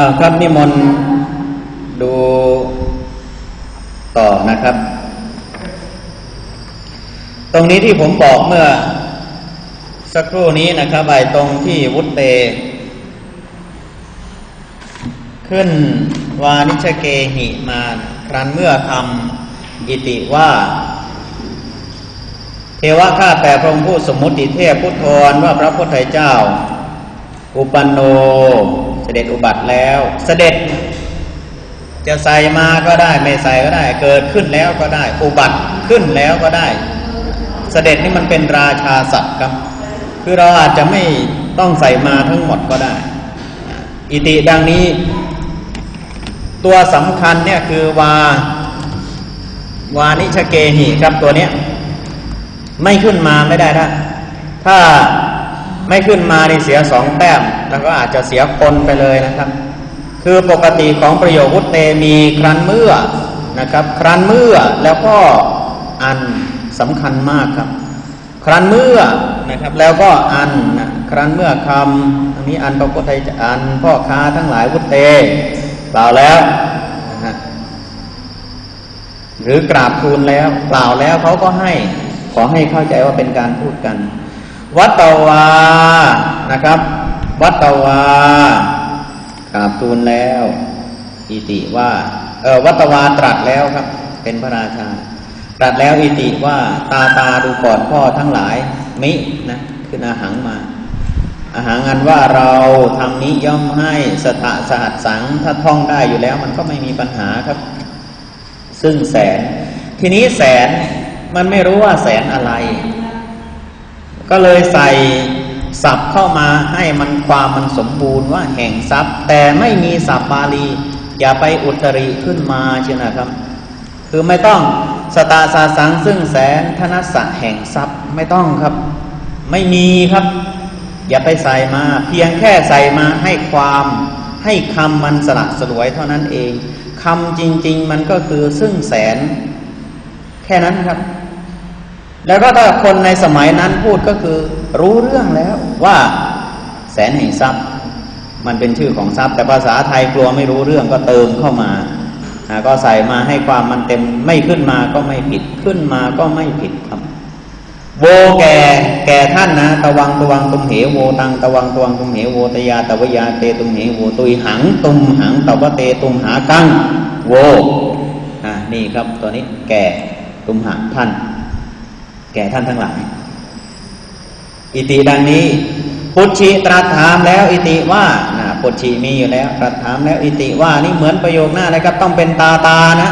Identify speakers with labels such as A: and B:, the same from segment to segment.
A: อ่าครับนิมนต์ดูต่อนะครับ ตรงนี้ที่ผมบอกเมื่อ สักครู่นี้นะครับไอ้ตรงที่วุตเต ขึ้นวานิชเกหิมา ครั้นเมื่อทำอิติว่า เทวะข้าแต่พระองค์ผู้สมมุติเทพพุทธรว่าพระพุทธเจ้า อุปันโน สด็จอุบัติแล้ว เสด็จ จะใส่มาก็ได้ ไม่ใส่ก็ได้ เกิดขึ้นแล้วก็ได้ อุบัติขึ้นแล้วก็ได้ เสด็จนี่มันเป็นราชาศัพท์ครับ คือเราอาจจะไม่ต้องใส่มาทั้งหมดก็ได้ อิติดังนี้ ตัวสำคัญเนี่ยคือวาวานิชเกหิครับตัวเนี้ยไม่ขึ้นมาไม่ได้ถ้าถ้า ไม่ขึ้นมาในเสียสองแต้มแล้วก็อาจจะเสียคนไปเลยนะครับ คือปกติของประโยควุตเตมีครั้นเมื่อนะครับ ครั้นเมื่อแล้วก็อันสำคัญมากครับ ครั้นเมื่อนะครับแล้วก็อันนะครั้นเมื่อคำอันนี้อันพระพุทธเจ้าอันพ่อค้าทั้งหลายวุตเตเปล่าแล้วนะฮะหรือกราบทูลแล้วเปล่าแล้วเขาก็ให้ขอให้เข้าใจว่าเป็นการพูดกัน วัตวานะครับ วัตวากราบทูลแล้วอิติว่าเออวัตวาตรัสแล้วครับ เป็นพระราชา ตรัสแล้วอิติว่าตาตาดูก่อนพ่อทั้งหลาย มินะคืออาหังมา อาหารงันว่าเราทำนี้ย่อมให้สถะสหัสสังถ้าท่องได้อยู่แล้ว มันก็ไม่มีปัญหาครับ ซึ่งแสน ทีนี้แสนมันไม่รู้ว่าแสนอะไร ก็เลยใส่ศัพท์เข้ามาให้มันความมันสมบูรณ์ว่าแห่งทรัพย์ แต่ไม่มีศัพท์บาลี อย่าไปอุตริขึ้นมาเชียวนะครับ คือไม่ต้องสตาสาสังซึ่งแสนธนสะแห่งทรัพย์ไม่ต้องครับ ไม่มีครับ อย่าไปใส่มา เพียงแค่ใส่มาให้ความให้คำมันสละสลวยเท่านั้นเองคำจริง ๆ มันก็คือซึ่งแสน แค่นั้นครับ แล้วก็ถ้าคนในสมัยนั้นพูดก็คือรู้เรื่องแล้วว่าแสนแห่งทรัพย์ มันเป็นชื่อของทรัพย์ แต่ภาษาไทยกลัวไม่รู้เรื่องก็เติมเข้ามาก็ใส่มาให้ความมันเต็มไม่ขึ้นมาก็ไม่ผิดขึ้นมาก็ไม่ผิดครับโวแก่แก่ท่านนะตะวังตะวังตุมเหโวตังตะวังตะวังตุมเหโวตยาตะวยาเตตุมเหโวตุยหังตุมหังตะวะเตตุมหากังโวอ่านี่ครับตัวนี้แก่ตุมหาท่าน แก่ท่านทั้งหลาย อิติดังนี้พุทธิตรัสถามแล้ว อิติว่านะพุทธิมีอยู่แล้วตรัสถามแล้ว อิติว่านี่เหมือนประโยคหน้านะครับ ต้องเป็นตาตานะ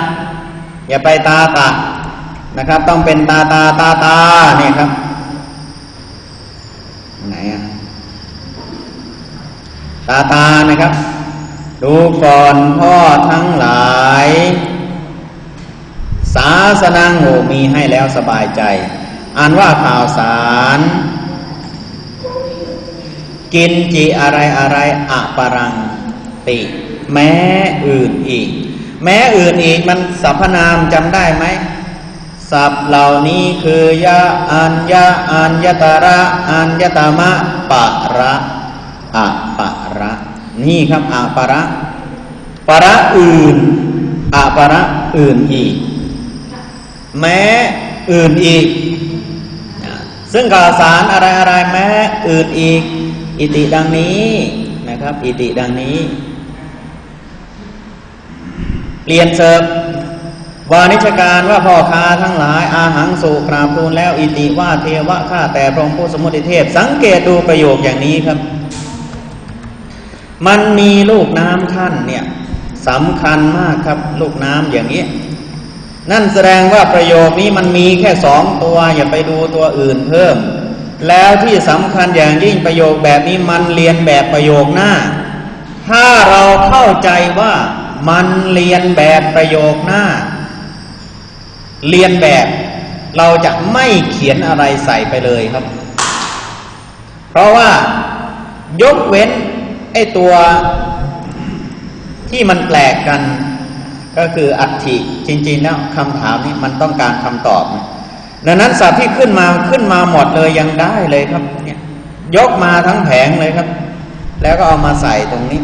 A: อย่าไปตาตานะครับ ต้องเป็นตาตาตาตาเนี่ยครับ ไหนอะตาตานะครับ ดูก่อนพ่อทั้งหลาย ศาสนังโหมีให้แล้วสบายใจ อ่านว่าข่าวสาร กินจีอะไรอะไรอะปรังติ แม้อื่นอีก แม้อื่นอีกมันสรรพนามจำได้ไหมศัพเหล่านี้คือยะอัญญะอัญญตระอัญญตมะปะระอะปะระ นี่ครับอะปะระปะระอื่นอะปะระอื่นอีก แม้อื่นอีก ซึ่งข่าวสารอะไรอะไรแม้อื่นอีก อิติดังนี้นะครับ อิติดังนี้ เปลี่ยนเสิร์ฟวานิชการว่าพ่อค้าทั้งหลายอาหังสุกราบทูลแล้วอิติว่าเทวะข้าแต่พระองค์ผู้สมุติเทพ สังเกตดูประโยคอย่างนี้ครับ มันมีลูกน้ำขั้นเนี่ยสำคัญมากครับ ลูกน้ำอย่างนี้ นั่นแสดงว่าประโยคนี้มันมีแค่สองตัวอย่าไปดูตัวอื่นเพิ่ม แล้วที่สำคัญอย่างยิ่งประโยคแบบนี้มันเรียนแบบประโยคหน้า ถ้าเราเข้าใจว่ามันเรียนแบบประโยคหน้า เรียนแบบเราจะไม่เขียนอะไรใส่ไปเลยครับ เพราะว่ายกเว้นไอ้ตัวที่มันแปลกกัน ก็คืออัติจริงๆแล้วคำถามนี้มันต้องการคำตอบดังนั้นสัตว์ที่ขึ้นมาขึ้นมาหมดเลยยังได้เลยครับเนี่ยยกมาทั้งแผงเลยครับ แล้วก็เอามาใส่ตรงนี้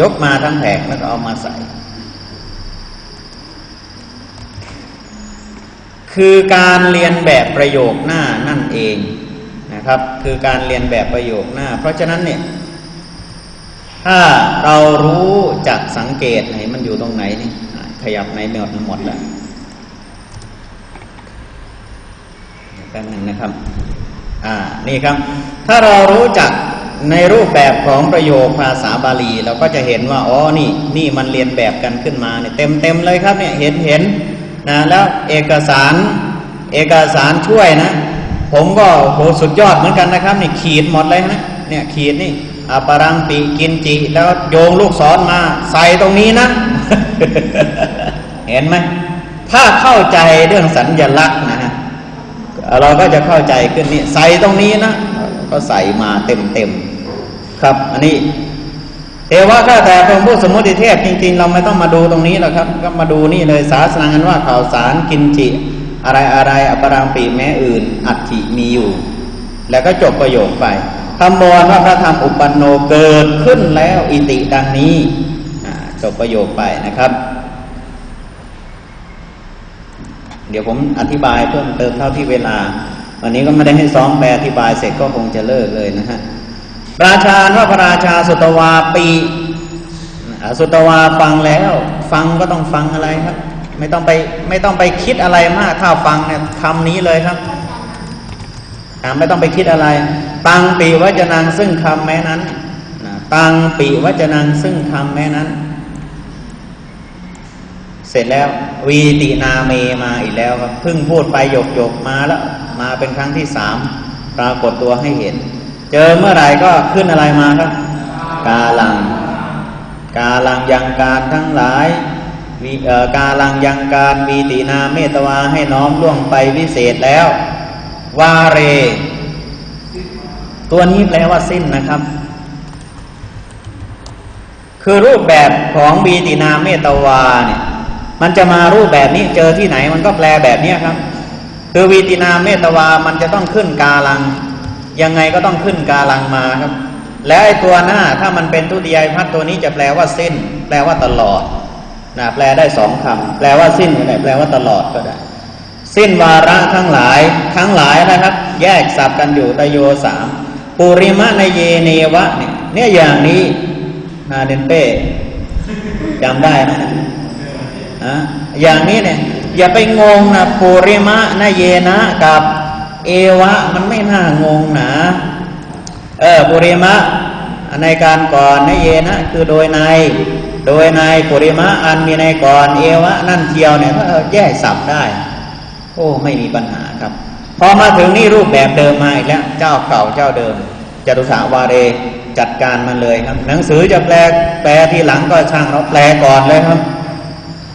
A: ยกมาทั้งแผงแล้วก็เอามาใส่ คือการเรียนแบบประโยคหน้านั่นเองนะครับ คือการเรียนแบบประโยคหน้า เพราะฉะนั้นเนี่ย ถ้าเรารู้จักสังเกตไหนมันอยู่ตรงไหนนี่ขยับในหมดหมดแล้วแป๊บหนึ่งนะครับ อ่า นี่ครับ ถ้าเรารู้จักในรูปแบบของประโยคภาษาบาลีเราก็จะเห็นว่า อ๋อ นี่ นี่มันเรียนแบบกันขึ้นมาเนี่ยเต็มเต็มเลยครับเนี่ย เห็นเห็นนะ แล้วเอกสาร เอกสารช่วยนะ ผมก็โหสุดยอดเหมือนกันนะครับ นี่ขีดหมดเลยนะ เนี่ยขีดนี่ อปรังปีกินจิ แล้วโยงลูกศรมา ใส่ตรงนี้นะ เห็นไหมถ้าเข้าใจเรื่องสัญญลักษณ์นะฮะเราก็จะเข้าใจขึ้นนี่ใส่ตรงนี้นะก็ใส่มาเต็มเต็มๆครับ อันนี้เทวะข้าแต่พระผู้สมมติเทพจริง ๆ เราไม่ต้องมาดูตรงนี้หรอกครับ ก็มาดูนี่เลยศาสนากันว่าข่าวสารกินจิ อะไรอะไรอปรามปีแม้อื่น อัตถิมีอยู่ แล้วก็จบประโยคไป คำมวลว่าพระธรรมอุปันโนเกิดขึ้นแล้วอิติดังนี้จบประโยคไปนะครับ เดี๋ยวผมอธิบายเพิ่มเติมเท่าที่เวลา วันนี้ก็ไม่ได้ให้ซ้อมแปลอธิบายเสร็จก็คงจะเลิกเลยนะฮะราชาว่าพระราชาสุตวาปีสุตวาฟังแล้ว ฟังก็ต้องฟังอะไรครับ ไม่ต้องไปไม่ต้องไปคิดอะไรมาก ถ้าฟังเนี่ยคำนี้เลยครับไม่ต้องไปคิดอะไร ตังปีวจนังซึ่งคำแม้นั้นนะตังปีวจนังซึ่งคำแม้นั้น เสร็จแล้ว วีตินาเมมาอีกแล้วครับเพิ่งพูดไปหยกหยกมาแล้ว มาเป็นครั้งที่สามปรากฏตัวให้เห็น เจอเมื่อไหร่ก็ขึ้นอะไรมาครับ กาลัง กาลังยังการทั้งหลายวิเอ่อกาลังยังการวีตินาเมตวาให้น้อมล่วงไปวิเศษแล้ว วาเร ตัวนี้แปลว่าสิ้นนะครับ คือรูปแบบของวีตินาเมตวาเนี่ยมันจะมารูปแบบนี้เจอที่ไหนมันก็แปลแบบนี้ครับ คือวีตินาเมตวามันจะต้องขึ้นกาลัง ยังไงก็ต้องขึ้นกาลังมาครับ แล้วไอ้ตัวหน้าถ้ามันเป็นทุติยพัฒตัวนี้จะแปลว่าสิ้น แปลว่าตลอดนะแปลได้สองคำแปลว่าสิ้นก็ได้แปลว่าตลอดก็ได้ สิ้นวาระทั้งหลายทั้งหลายนะครับ แยกสับกันอยู่ตโยสาม ปุริมะในเยเนวะเนี่ยเนี่ยอย่างนี้นาเดนเป้จำได้นะอะอย่างนี้เนี่ยอย่าไปงงนะปุริมะนเยนะกับเอวะมันไม่น่างงนะเออปุริมะในการก่อนนเยนะคือโดยในโดยในปุริมะอันมีในก่อนเอวะนั่นเทียวเนี่ยแยกสับได้ โอ้ไม่มีปัญหาครับ พอมาถึงนี่รูปแบบเดิมมาอีกแล้ว เจ้าเก่าเจ้าเดิมจตุสาวาเรจัดการมันเลยครับ หนังสือจะแปลแปลทีหลังก็ช่างเราแปลก่อนเลยครับ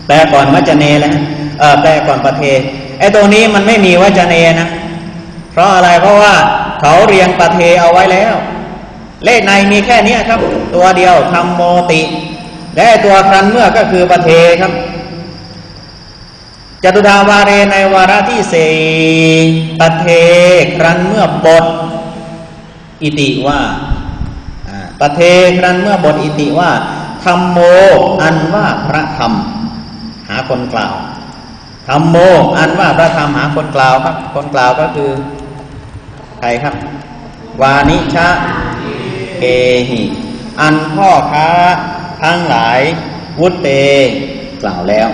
A: แปลก่อนวัจเนแล้วเออแปลก่อนประเทไอ้ตัวนี้มันไม่มีวัจเนนะ เพราะอะไรเพราะว่าเขาเรียงประเทเอาไว้แล้ว เลขในมีแค่นี้ครับ ตัวเดียวทำโมติ และไอ้ตัวครันเมื่อก็คือประเทครับ จตุดาวาเรในวาระที่สี่ปเทครั้นเมื่อบทอิติว่าอ่าปเทครั้นเมื่อบทอิติว่าธรรมโมอันว่าพระธรรม หาคนกล่าวธรรมโมอันว่าพระธรรมหาคนกล่าวครับ คนกล่าวก็คือใครครับ วานิชะเกหิ อันพ่อค้าทั้งหลายวุตเตกล่าวแล้ว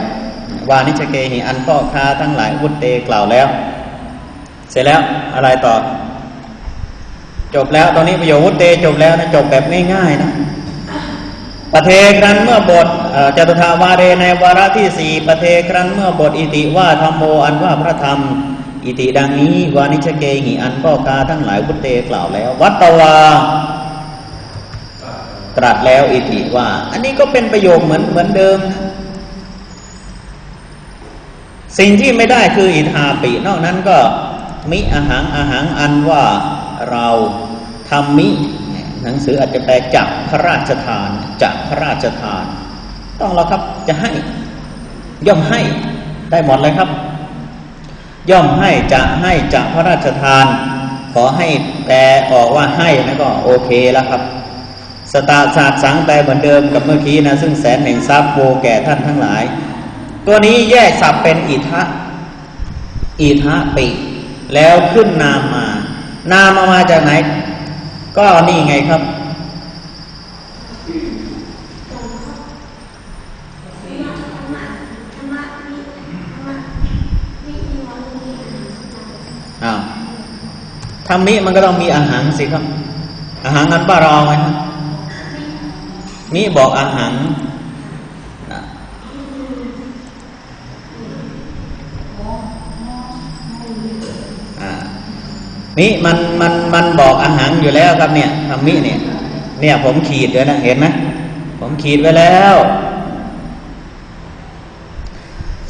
A: วานิชเกหิอันพ่อค้าทั้งหลายวุตเตกล่าวแล้ว เสร็จแล้วอะไรต่อ จบแล้วตอนนี้ประโยควุตเตจบแล้วนะจบแบบง่ายๆนะประเทครั้นเมื่อบทเจตุทาวาเรในวาระที่สี่ประเทครั้นเมื่อบทอิติว่าธรรมโมอันว่าพระธรรม อิติดังนี้ วานิชเกหิอันพ่อค้าทั้งหลายวุตเตกล่าวแล้ว วัตตวาตรัสแล้วอิติว่า อันนี้ก็เป็นประโยคเหมือนเหมือนเดิมนะ สิ่งที่ไม่ได้คืออิทาปิ นอกนั้นก็มิอาหังอาหังอันว่าเราทำมิหนังสืออาจจะแปลจักพระราชทานจักพระราชทาน ต้องเราครับจะให้ ย่อมให้ได้หมดเลยครับ ย่อมให้จะให้จะพระราชทาน ขอให้แปลออกว่าให้นั่นก็โอเคแล้วครับสตาศาสตร์สังแปลเหมือนเดิมกับเมื่อกี้นะ ซึ่งแสนแห่งทรัพย์โวแก่ท่านทั้งหลาย ตัวนี้แยกศัพท์เป็นอิทะอิทะปิ แล้วขึ้นนามมา นามมามาจากไหน ก็นี่ไงครับอ้าวธรรมิมันก็ต้องมีอาหารสิครับ อาหารนั้นป้ารองไหมครับมิบอกอาหาร มิมันมันมันบอกอาหารอยู่แล้วครับเนี่ยธรรมิเนี่ย เนี่ย ผมขีดไว้นะเห็นไหมผมขีดไว้แล้ว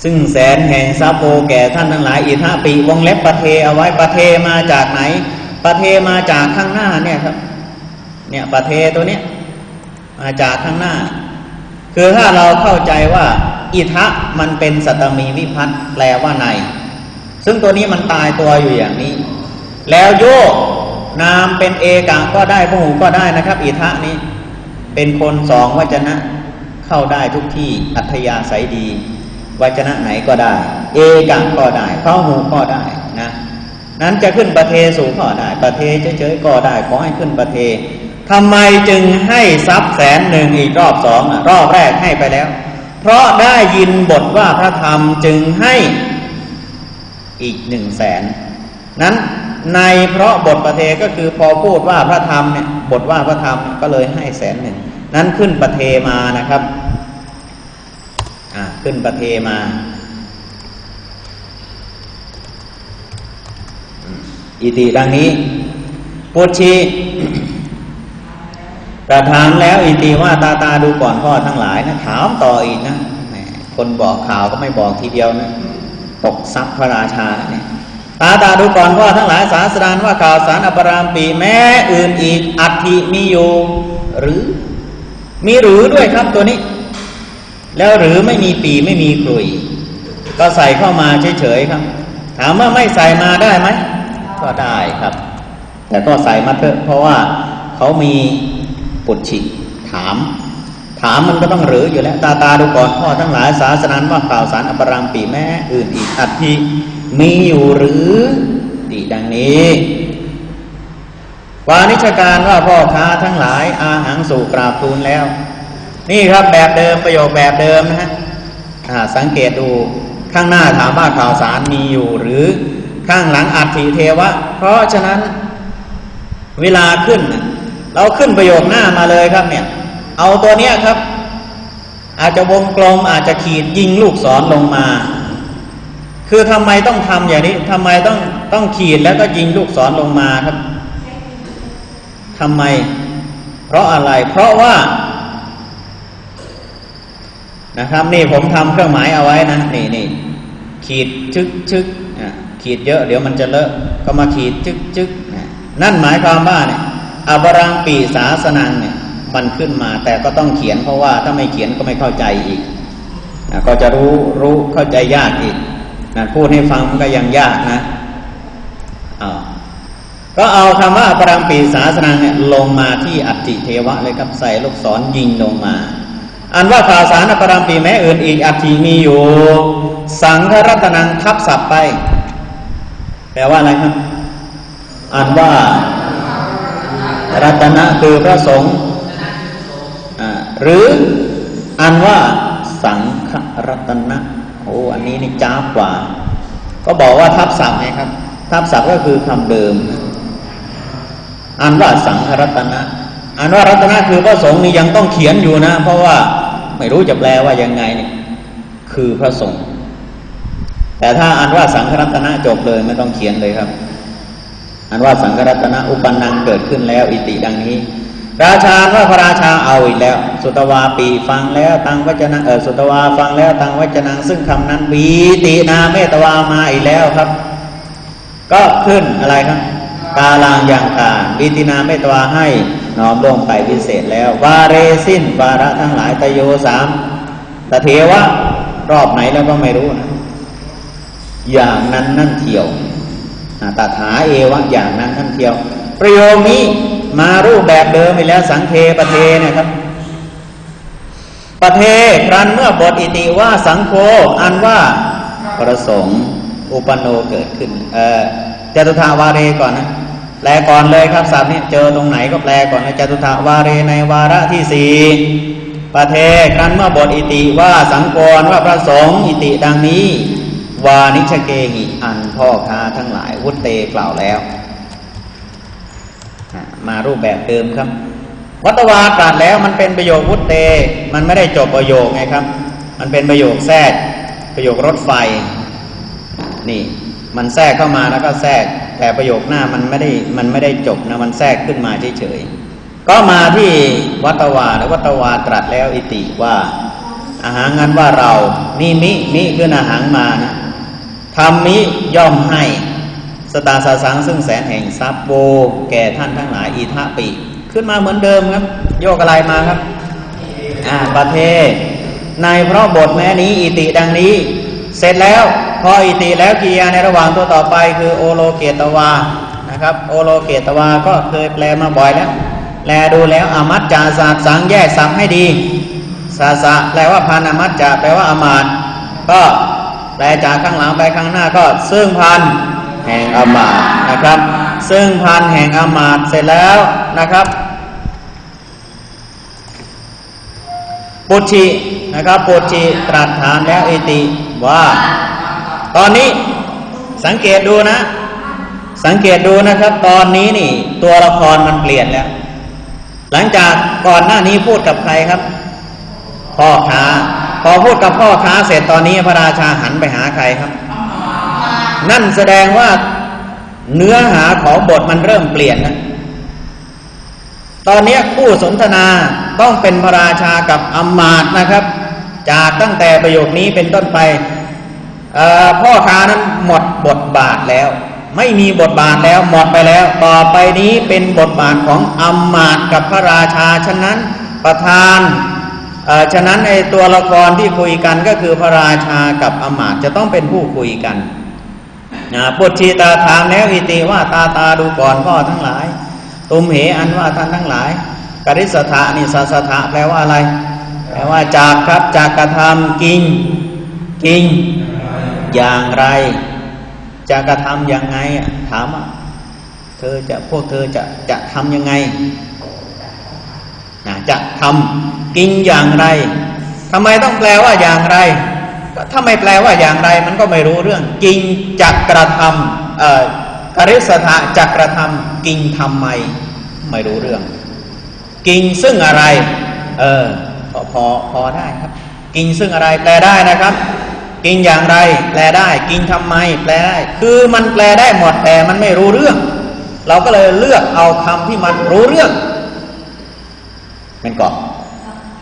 A: ซึ่งแสนแห่งทรัพย์โอแก่ท่านทั้งหลายอิทาปีวงเล็บประเทเอาไว้ประเทมาจากไหน ประเทมาจากข้างหน้าเนี่ยครับ เนี่ยประเทตัวเนี้ยมาจากข้างหน้า คือถ้าเราเข้าใจว่า อิทะมันเป็นสัตมีวิพัตน์แปลว่าในซึ่งตัวนี้มันตายตัวอยู่อย่างนี้ แล้วโยกนามเป็นเอกะก็ได้พหูก็ได้นะครับ อิทะนี้ เป็นคนสองวจนะ เข้าได้ทุกที่อัธยาศัยดี วจนะไหนก็ได้ เอกะก็ได้เข้าหูก็ได้นะนั้นจะขึ้นประเทสู่ก็ได้ประเทเฉยๆก็ได้ขอให้ขึ้นประเททำไมจึงให้ทรัพย์แสนหนึ่งอีกรอบสองอะรอบแรกให้ไปแล้ว เพราะได้ยินบทว่าพระธรรมจึงให้อีกหนึ่งแสนนั้น ในเพราะบทประเทก็คือพอพูดว่าพระธรรมเนี่ยบทว่าพระธรรมก็เลยให้แสนหนึ่งนั้นขึ้นประเทมานะครับอ่าขึ้นประเทมาอิติดังนี้ปุชีประถามแล้วอิติว่าตาตาดูก่อนพ่อทั้งหลายนะถามต่ออีกนะคนบอกข่าวก็ไม่บอกทีเดียวนะตกทรัพย์พระราชาเนี่ย ตาตาดูก่อนพ่อทั้งหลายสาสดานว่าข่าวสารอปรามปีแม้อื่นอีกอัติมีอยู่หรือ มีหรือด้วยครับตัวนี้ แล้วหรือไม่มีปีไม่มีกลุย ก็ใส่เข้ามาเฉยๆครับ ถามว่าไม่ใส่มาได้ไหมก็ได้ครับ แต่ก็ใส่มาเถอะเพราะว่าเขามีปุจฉิถาม ถามมันก็ต้องหรืออยู่แล้ว ตาตาดูก่อนพ่อทั้งหลายศาสนันว่าข่าวสารอปรังปีแม่อื่นอีกอัติ มีอยู่หรือดีดังนี้วานิชการว่าพ่อค้าทั้งหลาย อาหังสู่กราบทูลแล้ว นี่ครับแบบเดิมประโยคแบบเดิมนะฮะสังเกตดูข้างหน้าถามว่าข่าวสารมีอยู่หรือข้างหลังอัตถิเทวะ เพราะฉะนั้นเวลาขึ้น เราขึ้นประโยคหน้ามาเลยครับเนี่ย เอาตัวเนี้ยครับ อาจจะวงกลมอาจจะขีดยิงลูกศรลงมา คือทำไมต้องทำอย่างนี้ทำไมต้องต้องขีดแล้วก็ยิงลูกศรลงมาครับทำไม เพราะอะไร เพราะว่า นะครับ นี่ผมทำเครื่องหมายเอาไว้นะนี่นี่ขีดชึกชึกขีดเยอะ เดี๋ยวมันจะเลอะ ก็มาขีดจึกจึกนั่นหมายความว่าเนี่ยอบรังปีสาสนังเนี่ย มันขึ้นมา แต่ก็ต้องเขียนเพราะว่าถ้าไม่เขียนก็ไม่เข้าใจอีกนะก็จะรู้รู้เข้าใจยากอีก นะพูดให้ฟังมันก็ยังยากนะเอาก็เอาคำว่าอบรังปีสาสนังเนี่ยลงมาที่อัติเทวะเลยครับใส่ลูกศรยิงลงมา อันว่าข่าวสารอปรามปีแม้อื่นอีกอัติมีอยู่ สังฆรัตนังทับศัพท์ไป แปลว่าอะไรครับอ่านว่ารัตนะคือพระสงฆ์หรืออ่านว่าสังฆรัตนะ โอ้อันนี้นี่จ้าบกว่า ก็บอกว่าทับศัพท์ไงครับ ทับศัพท์ก็คือคำเดิมอ่านว่าสังฆรัตนะอ่านว่ารัตนะคือพระสงฆ์นี่ยังต้องเขียนอยู่นะ เพราะว่าไม่รู้จะแปลว่ายังไงนี่คือพระสงฆ์แต่ถ้าอันว่าสังฆรัตนะจบเลยไม่ต้องเขียนเลยครับ อันว่าสังฆรัตนะอุปนังเกิดขึ้นแล้ว อิติดังนี้ ราชาว่าพระราชาเอาอีกแล้ว สุตวาปีฟังแล้วตังวจนะเออสุตวาฟังแล้วตังวจนังซึ่งคำนั้นปีตินาเมตวามาอีกแล้วครับ ก็ขึ้นอะไรครับกาลางยังกาบีตินาเมตวาให้น้อมลงไปพิเศษแล้ววาเรสิ้นวาระทั้งหลายตโยสามตเทวะรอบไหนแล้วก็ไม่รู้นะอย่างนั้นนั่นเที่ยวตถาเอวะอย่างนั้นนั่นเที่ยว ประโยคนี้ มารูปแบบเดิมไปแล้วสังเคปเทเนี่ยครับปเทครันเมื่อบทอิติว่าสังโฆอันว่าประสงค์อุปนโนเกิดขึ้น เออจตุธาวาเรก่อนนะแปลก่อนเลยครับศัพท์นี้เจอตรงไหนก็แปลก่อนนะจตุธาวาเรในวาระที่สี่ปเทครันเมื่อบทอิติว่าสังกรว่าประสงค์อิติดังนี้ วานิชเกหิอันพ่อค้าทั้งหลายวุตเตกล่าวแล้ว มารูปแบบเดิมครับ วัตวาตรัสแล้วมันเป็นประโยควุตเต มันไม่ได้จบประโยคไงครับ มันเป็นประโยคแทรกประโยครถไฟ นี่ มันแทรกเข้ามาแล้วก็แทรก แต่ประโยคหน้ามันไม่ได้มันไม่ได้จบนะมันแทรกขึ้นมาเฉยๆก็มาที่วัตวาแล้ววัตวาตรัสแล้วอิติว่าอาหารงั้นว่าเรานี่มิมิคืออาหารมานะธรรมิย่อมให้ สตาสาสังซึ่งแสนแห่งทรัพย์โบแก่ท่านทั้งหลายอีทะปีขึ้นมาเหมือนเดิมครับ โยกอะไรมาครับ อ่าประเทศ ในเพราะบทแม้นี้อิติดังนี้ เสร็จแล้วพออิติแล้วกิยาในระหว่างตัวต่อไปคือโอโลเกตวานะครับ โอโลเกตวาก็เคยแปลมาบ่อยแล้วแลดูแล้วอมัจจาศาสสังแยกสับให้ดีสาสะแปลว่าพันอมัจจาแปลว่าอมาตก็แปลจากข้างหลังไปข้างหน้าก็ซึ่งพัน แห่งอามาตนะครับ ซึ่งพันแห่งอามาตเสร็จแล้วนะครับปุชินะครับปุชิตรัสถามแล้วอิติว่า ตอนนี้สังเกตดูนะ สังเกตดูนะครับ ตอนนี้นี่ ตัวละครมันเปลี่ยนแล้ว หลังจากก่อนหน้านี้พูดกับใครครับ พ่อค้าพอพูดกับพ่อค้าเสร็จตอนนี้พระราชาหันไปหาใครครับ นั่นแสดงว่าเนื้อหาของบทมันเริ่มเปลี่ยนนะตอนนี้คู่สนทนาต้องเป็นพระราชากับอมมาตนะครับ จากตั้งแต่ประโยคนี้เป็นต้นไปพ่อค้านั้นหมดบทบาทแล้ว ไม่มีบทบาทแล้วหมดไปแล้ว ต่อไปนี้เป็นบทบาทของอมมาตกับพระราชาฉะนั้นประธานฉะนั้นไอตัวละครที่คุยกันก็คือพระราชากับอมาตจะต้องเป็นผู้คุยกัน ปุจชีตาถามแล้วอิติว่าตาตาดูก่อนพ่อทั้งหลาย ตุมเหอันว่าท่านทั้งหลายกริสถานี่สัสถะแปลว่าอะไร แปลว่าจากครับจากกระทำกิงกิงอย่างไร จะกระทำยังไงถามว่าเธอจะพวกเธอจะจะทำยังไงนะจะทำกินอย่างไรทำไมต้องแปลว่าอย่างไร ถ้าไม่แปลว่าอย่างไรมันก็ไม่รู้เรื่อง กินจักกระทำเอ่อกริสถะจักกระทำกินทำไมไม่รู้เรื่อง กินซึ่งอะไร เออพอพอพอได้ครับ กินซึ่งอะไรแปลได้นะครับ กินอย่างไร แปลได้ กินทำไม แปลได้ คือมันแปลได้หมดแต่มันไม่รู้เรื่อง เราก็เลยเลือกเอาคำที่มันรู้เรื่องมันก็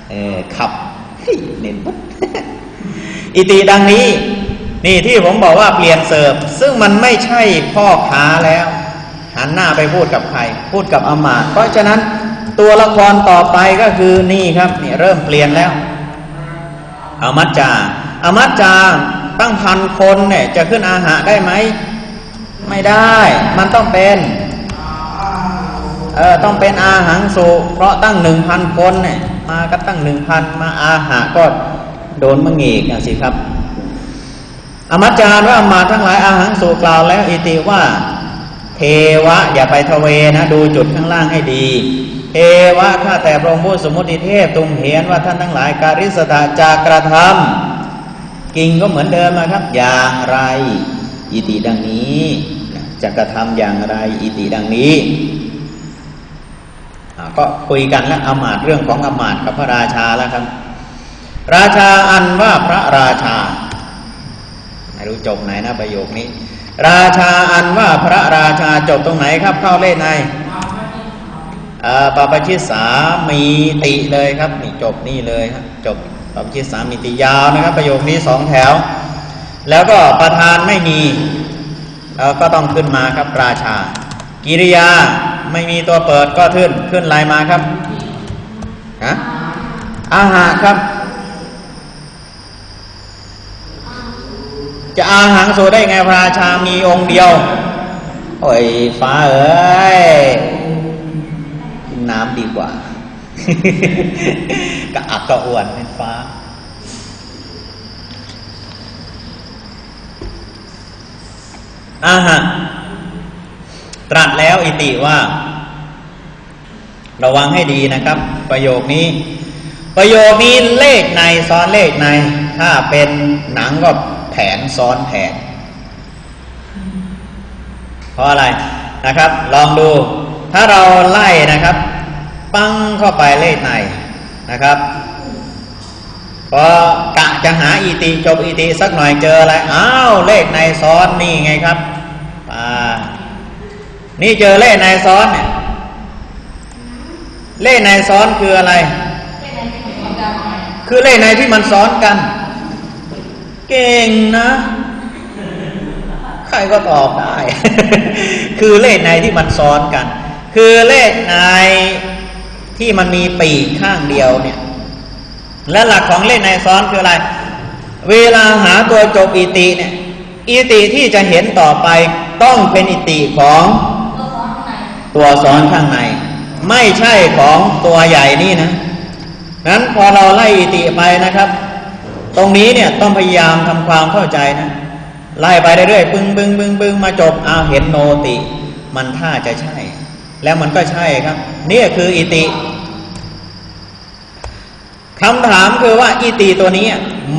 A: เออขับเน้นปุ๊บ อิติดังนี้ นี่ที่ผมบอกว่าเปลี่ยนเสิร์ฟซึ่งมันไม่ใช่พ่อค้าแล้ว หันหน้าไปพูดกับใคร พูดกับอมาตเพราะฉะนั้นตัวละครต่อไปก็คือนี่ครับนี่เริ่มเปลี่ยนแล้วอมัจจาอมัจจาตั้งพันคนเนี่ยจะขึ้นอาหารได้ไหม ไม่ได้ มันต้องเป็นเออต้องเป็นอาหังสุเพราะตั้งหนึ่งพันคนเนี่ยมาก็ตั้งหนึ่งพันมาอาหาก็ โดนมังเอกสิครับ อมัจจารว่ามาทั้งหลายอาหังสุกล่าวแล้วอิติว่า เทวะ อย่าไปทเวนะ ดูจุดข้างล่างให้ดีเทวะข้าแต่พระองค์ผู้สมุติเทพตุมเห็นว่าท่านทั้งหลายการิสตาจากกระทำกิงก็เหมือนเดิมนะครับ อย่างไร อิติดังนี้จะกระทำอย่างไรอิติดังนี้ก็คุยกันแล้วอมาตเรื่องของอมาตกับพระราชาแล้วครับ ราชาอันว่าพระราชา ไม่รู้จบไหนนะประโยคนี้ ราชาอันว่าพระราชาจบตรงไหนครับเข้าเล่นในปปชิสามีติเลยครับนี่จบนี่เลยครับจบปปชิสามีติยาวนะครับ ประโยคนี้สองแถว แล้วก็ประธานไม่มีก็ต้องขึ้นมาครับราชา กิริยาไม่มีตัวเปิดก็ขึ้นขึ้นลายมาครับฮะอาหารครับ จะอาหางสูได้ไงพระราชามีองค์เดียว โอ้ยฟ้าเอ้ยน้ำดีกว่า กระอักกระอ่วนเป็นฟ้า อาหะตรัสแล้วอิติว่า ระวังให้ดีนะครับ ประโยคนี้ ประโยคนี้เลขในซ้อนเลขใน ถ้าเป็นหนังก็ ผนซ้อนแผน เพราะอะไรนะครับ ลองดู ถ้าเราไล่นะครับ ปั้งเข้าไปเลขในนะครับพอกะจะหาอีติจบอีติสักหน่อยเจออะไรอ้าวเลขในซ้อนนี่ไงครับอ่านี่เจอเลขในซ้อนเนี่ยเลขในซ้อนคืออะไร คือเลขในที่มันซ้อนกัน เก่งนะ ใครก็ตอบได้ คือเลขในที่มันซ้อนกัน คือเลขในที่มันมีปีกข้างเดียวเนี่ย และหลักของเลขในซ้อนคืออะไร เวลาหาตัวจบอิติเนี่ยอิติที่จะเห็นต่อไปต้องเป็นอิติของตัวซ้อนข้างใน ไม่ใช่ของตัวใหญ่นี่นะนั้นพอเราไล่อิติไปนะครับ ตรงนี้เนี่ยต้องพยายามทำความเข้าใจนะไล่ไปเรื่อยๆปึ้งปึ้งปึ้งปึ้งมาจบเอาเห็นโนติ มันท่าจะใช่ แล้วมันก็ใช่ครับ นี่คืออิติคำถามคือว่าอิติตัวนี้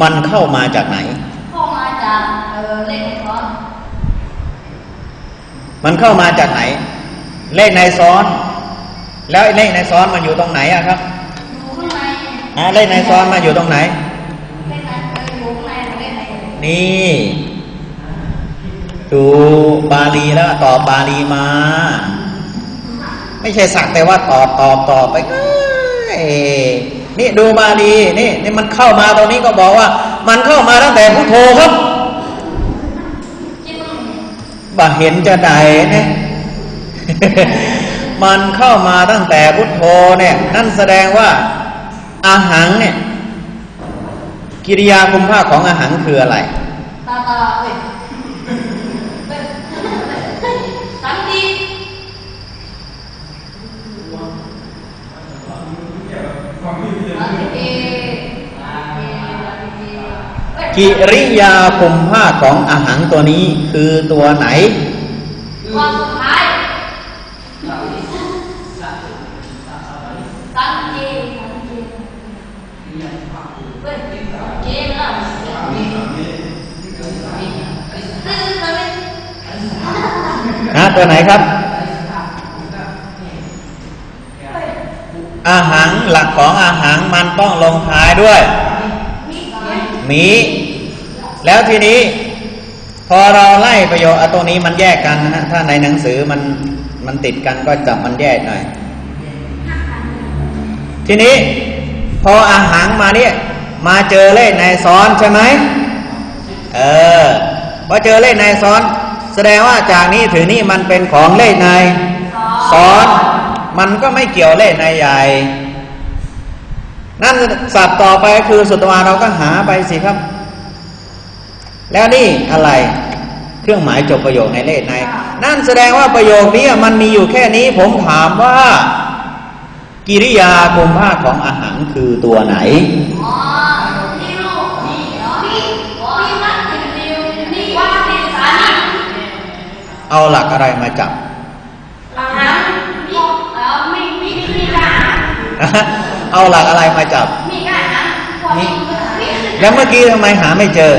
A: มันเข้ามาจากไหน
B: เข้ามาจากเออเลขในซ้อน
A: มันเข้ามาจากไหน เลขในซ้อน แล้วไอ้เลขในซ้อนมันอยู่ตรงไหนอะครับ
B: อยู่ข้างใน
A: อ่าเลขในซ้อนมาอยู่ตรงไหน
B: เลขในเอออยู่ข้างในเลขใน
A: นี่ดูบาลีแล้วตอบบาลีมา ไม่ใช่สักแต่ว่าตอบตอบตอบไปเอ้ยนี่ดูบาลีนี่นี่มันเข้ามาตรงนี้ก็บอกว่า มันเข้ามาตั้งแต่พุทโธครับ
B: จิ้ม
A: บ่เห็นจะใดนะมันเข้ามาตั้งแต่พุทโธเนี่ย นั่นแสดงว่าอาหังเนี่ย กิริยาคุมภาคของอาหังคืออะไร
B: ตาตาเอ้ยสันติสันติเอ้ย
A: กิริยาคุมภาคของอาหังตัวนี้คือตัวไหน
B: วันสุดท้ายสันติสันติเอ้ยเกมแล้วตื้อเลย
A: นะตัวไหนครับ อาหังหลักของอาหังมันต้องลงท้ายด้วยหมี แล้วทีนี้ พอเราไล่ประโยคเอาตรงนี้มันแยกกันนะฮะถ้าในหนังสือมันมันติดกันก็จับมันแยกหน่อย ทีนี้ พออาหังมาเนี่ย มาเจอเลขในซ้อนใช่ไหมเออพอเจอเลขในซ้อน แสดงว่าจากนี้ถึงนี่มันเป็นของเลขในซ้อนมันก็ไม่เกี่ยวเลขในใหญ่ นั่นสับต่อไปคือสุตวาเราก็หาไปสิครับ แล้วนี่อะไรเครื่องหมายจบประโยคในเลขใน นั่นแสดงว่าประโยคนี้มันมีอยู่แค่นี้ ผมถามว่า กิริยาคุมภาคของอาหารคือตัวไหน
B: อ๋อ เอา
A: หลักอะไรมาจับ
B: หลังนั้นนี่เออมีมีมีการ
A: เอาหลักอะไรมาจับ
B: มีการนะนี่นี่
A: แล้วเมื่อกี้ทำไมหาไม่เจอ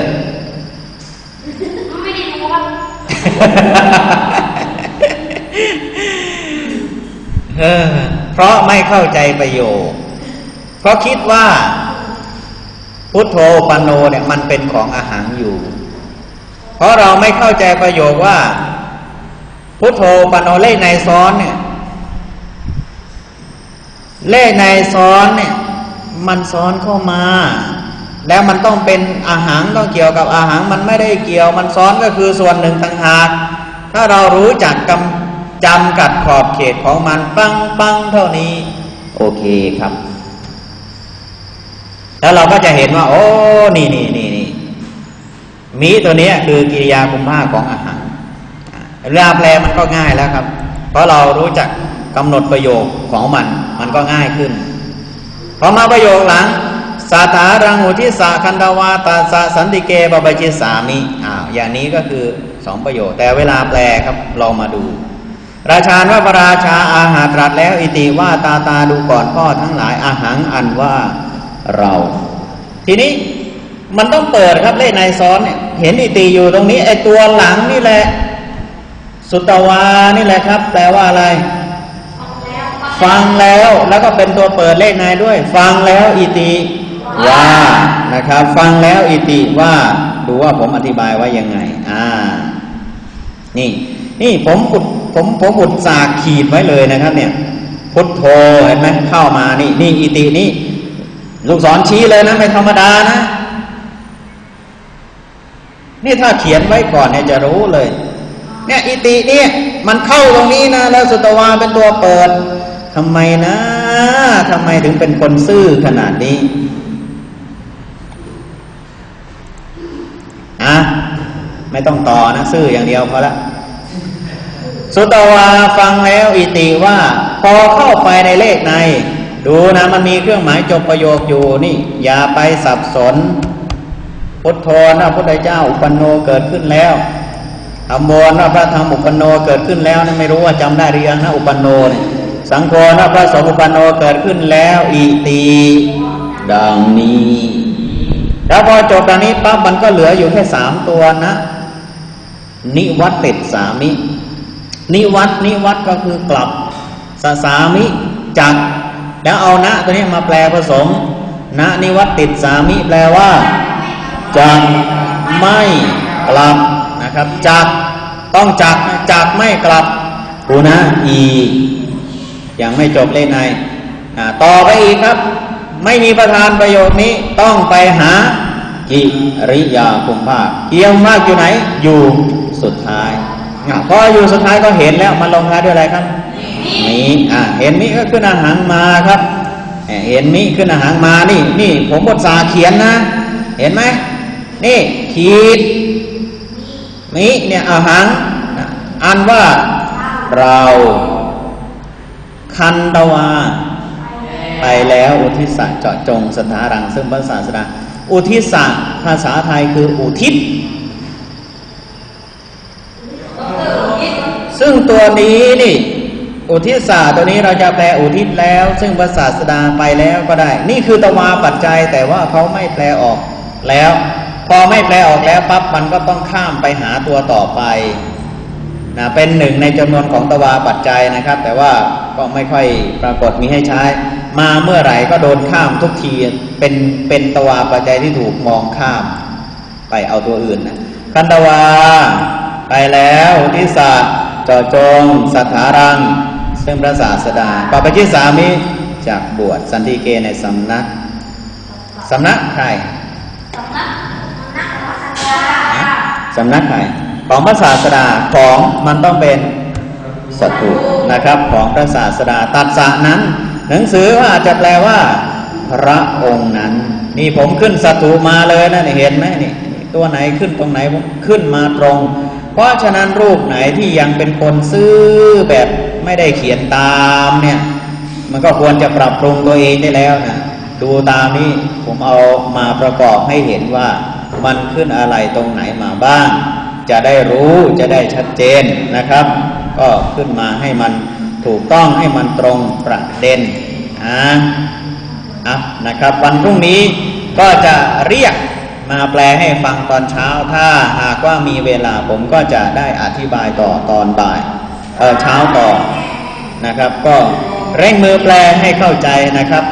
B: ไม่ได้ดูว่า
A: เออเพราะไม่เข้าใจประโยค เพราะคิดว่า พุทโธปนโนเนี่ยมันเป็นของอาหารอยู่ เพราะเราไม่เข้าใจประโยคว่า พุทโธปนโนเลขในซ้อนเนี่ย เลขในซ้อนเนี่ย มันซ้อนเข้ามา แล้วมันต้องเป็นอาหารต้องเกี่ยวกับอาหารมันไม่ได้เกี่ยว มันซ้อนก็คือส่วนหนึ่งต่างหากถ้าเรารู้จักกำจำกัดขอบเขตของมันปังปังเท่านี้ โอเคครับ แล้วเราก็จะเห็นว่า โอ้นี่นี่นี่นี่มีตัวนี้คือกิริยาคุมภาของอาหาร เวลาแปลมันก็ง่ายแล้วครับ เพราะเรารู้จักกำหนดประโยคของมัน มันก็ง่ายขึ้นพอมาประโยคหลังสาถารังอุทิสาคันดาวาตาสาสันติเกปปจิสามิอ้าวอย่างนี้ก็คือสองประโยคแต่เวลาแปลครับลองมาดู ราชาว่าพระราชาอาหารตรัสแล้วอิติว่าตาตาดูก่อนพ่อทั้งหลายอาหังอันว่าเรา ทีนี้มันต้องเปิดครับเลขในซ้อนเนี่ยเห็นอิติอยู่ตรงนี้ไอตัวหลังนี่แหละ สุตตวานี่แหละครับ แปลว่าอะไร ฟังแล้วแล้วก็เป็นตัวเปิดเลขในด้วย ฟังแล้วอิติว่านะครับ ฟังแล้วอิติว่าดูว่าผมอธิบายไว้ยังไง อ่า นี่ นี่ผมอุดผมผมอุดสากขีดไว้เลยนะครับ เนี่ย พุทโธเห็นไหมเข้ามานี่ นี่อิตินี่ลูกศรชี้เลยนะไม่ธรรมดานะ นี่ถ้าเขียนไว้ก่อนเนี่ยจะรู้เลย เนี่ยอิติเนี่ยมันเข้าตรงนี้นะแล้วสุตวาเป็นตัวเปิดทำไมนะทำไมถึงเป็นคนซื่อขนาดนี้อะไม่ต้องต่อนะซื่ออย่างเดียวพอละสุตวาฟังแล้วอิติว่า พอเข้าไปในเลขใน ดูนะมันมีเครื่องหมายจบประโยคอยู่นี่ อย่าไปสับสนพุทโธนะพุทธเจ้าอุปนโนเกิดขึ้นแล้ว ธรรมโมนะพระธรรมอุปนโนเกิดขึ้นแล้วนะไม่รู้ว่าจำได้หรือยังนะอุปนโนเนี่ยสังโฆนะพระสงฆ์อุปนโนเกิดขึ้นแล้วอิติดังนี้แล้วพอจบดังนี้ปั๊บมันก็เหลืออยู่แค่สามตัวนะ นิวัตติดสามิ นิวัตนิวัตก็คือกลับสสามิจักแล้วเอานะตัวนี้มาแปลผสมนะนิวัตติดสามิ แปลว่าจักไม่กลับ นะครับจักต้องจักจักไม่กลับกูนะอียังไม่จบเลยในต่อไปอีกครับ ไม่มีประธานประโยคนี้ต้องไปหากิริยาคุมภาคเกี่ยวมากอยู่ไหน อยู่สุดท้ายอะพออยู่สุดท้ายก็เห็นแล้วมันลงท้ายด้วยอะไรครับมีอ่าเห็นมิก็ขึ้นอาหารมาครับเอ่อเห็นมิขึ้นอาหารมานี่ นี่ผมบทสาเขียนนะ เห็นไหมนี่ขีด มิเนี่ยอาหารอันว่าเราคันตวา ไปแล้วอุทิศเจาะจงสถารัง ซึ่งภาษาสดาอุทิศภาษาไทยคืออุทิศ ซึ่งตัวนี้นี่ อุทิศาตัวนี้เราจะแปลอุทิศแล้ว ซึ่งภาษาสดาไปแล้วก็ได้ นี่คือตวาปัจจัยแต่ว่าเขาไม่แปลออกแล้ว พอไม่แปลออกแล้วปั๊บมันก็ต้องข้ามไปหาตัวต่อไปนะเป็นหนึ่งในจำนวนของตวาปัจจัยนะครับ แต่ว่าก็ไม่ค่อยปรากฏมีให้ใช้ มาเมื่อไหร่ก็โดนข้ามทุกทีเป็นเป็นตวาปัจจัยที่ถูกมองข้ามไปเอาตัวอื่นนะคันตวา ไปแล้วทิศาเจาจง สัทธารัง ซึ่งพระศาสดาปปชิสามิจากบวชสันติเกในสำนักสำนักใคร สำนักใครของพระศาสดาของมันต้องเป็นสัตถุนะครับของพระศาสดาตัดสะนั้น หนังสือว่าจะแปลว่า พระองค์นั้น นี่ผมขึ้นสัตถุมาเลยนะนี่เห็นไหมนี่ตัวไหนขึ้นตรงไหนผมขึ้นมาตรง เพราะฉะนั้นรูปไหนที่ยังเป็นคนซื้อแบบไม่ได้เขียนตามเนี่ยมันก็ควรจะปรับปรุงตัวเองได้แล้วนะดูตามนี้ผมเอามาประกอบให้เห็นว่า มันขึ้นอะไรตรงไหนมาบ้าง จะได้รู้จะได้ชัดเจนนะครับ ก็ขึ้นมาให้มันถูกต้องให้มันตรงประเด็นอ่าอะนะครับ วันพรุ่งนี้ก็จะเรียกมาแปลให้ฟังตอนเช้า ถ้าหากว่ามีเวลาผมก็จะได้อธิบายต่อตอนบ่ายเออเช้าต่อนะครับ ก็เร่งมือแปลให้เข้าใจนะครับ